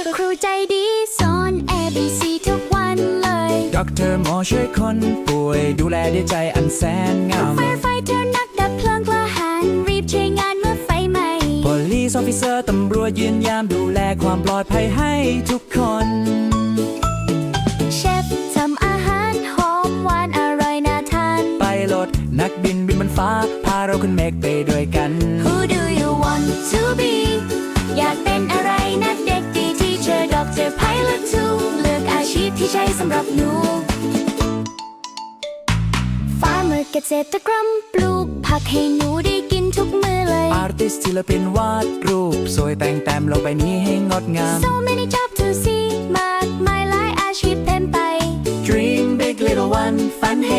อครูใจดีสอน A B C ทุกวันเลยด็อกเตอร์หมอช่วยคนป่วย ดูแลด้วยใจอันแสนงามไฟไฟเธอนักดับเพลิงกราหันรีบใช้งานเมื่อไฟไหม้ Police Officer ตำรวจยืนยามดูแลความปลอดภัยให้ทุกคนเชฟทำอาหารหอมหวานอร่อยน่าทานไปรถนักบินบินบนฟ้า พาเราขึ้นเมฆไปด้วยกัน Who you ที่ใช่สำหรับหนู Farmer เกษตรกรรมปลูกผักให้หนูได้กินทุกมื้อเลย Artist ศิลปินวาดรูป สวยแต่งแต้มโลกใบนี้ให้งดงาม So many jobs to see มากมายหลายอาชีพเต็มไป Dream big little one ฝันให้